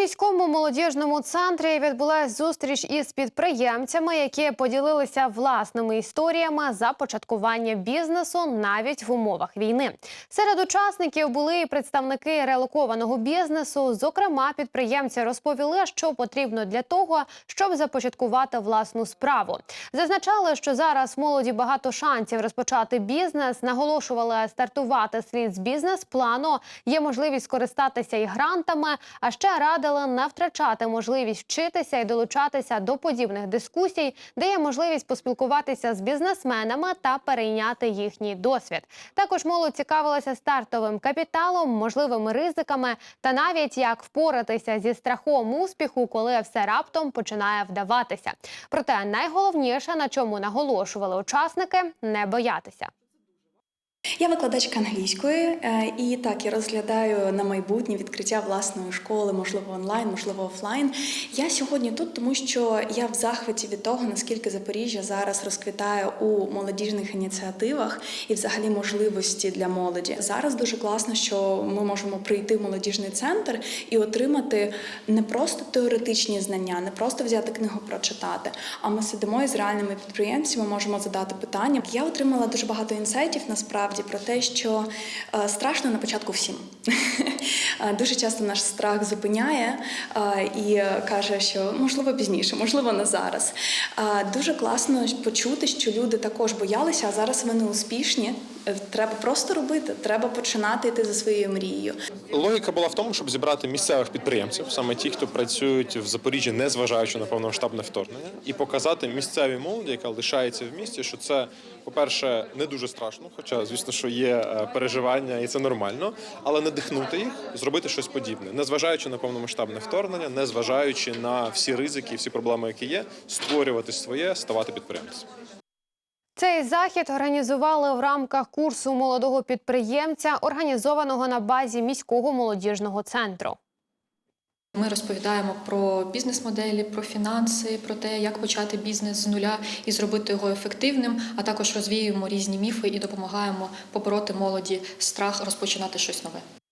міському молодіжному центрі відбулася зустріч із підприємцями, які поділилися власними історіями започаткування бізнесу навіть в умовах війни. Серед учасників були і представники релокованого бізнесу. Зокрема, підприємці розповіли, що потрібно для того, щоб започаткувати власну справу. Зазначали, що зараз молоді багато шансів розпочати бізнес. Наголошували, стартувати слід з бізнес-плану. Є можливість скористатися і грантами. А ще радили не втрачати можливість вчитися і долучатися до подібних дискусій, де є можливість поспілкуватися з бізнесменами та перейняти їхній досвід. Також молодь цікавилася стартовим капіталом, можливими ризиками та навіть як впоратися зі страхом успіху, коли все раптом починає вдаватися. Проте найголовніше, на чому наголошували учасники, не боятися. Я викладачка англійської, е, і так я розглядаю на майбутнє відкриття власної школи, можливо, онлайн, можливо, офлайн. Я сьогодні тут, тому що я в захваті від того, наскільки Запоріжжя зараз розквітає у молодіжних ініціативах і, взагалі, можливості для молоді. Зараз дуже класно, що ми можемо прийти в молодіжний центр і отримати не просто теоретичні знання, не просто взяти книгу прочитати. А ми сидимо із реальними підприємцями, можемо задати питання. Я отримала дуже багато інсайтів насправді про те, що е, страшно на початку всім. Е, Дуже часто наш страх зупиняє е, і каже, що можливо пізніше, можливо, не зараз. Дуже класно почути, що люди також боялися, а зараз вони успішні. Треба просто робити, треба починати йти за своєю мрією. Логіка була в тому, щоб зібрати місцевих підприємців, саме ті, хто працюють в Запоріжжі, не зважаючи на повномасштабне вторгнення, і показати місцевій молоді, яка лишається в місті, що це, по-перше, не дуже страшно, хоча, звісно, що є е, переживання, і це нормально, але надихнути їх, зробити щось подібне, не зважаючи на повномасштабне вторгнення, не зважаючи на всі ризики, всі проблеми, які є, створювати своє, ставати підприємцем. Цей захід організували в рамках курсу молодого підприємця, організованого на базі міського молодіжного центру. Ми розповідаємо про бізнес-моделі, про фінанси, про те, як почати бізнес з нуля і зробити його ефективним, а також розвіюємо різні міфи і допомагаємо побороти молоді страх розпочинати щось нове.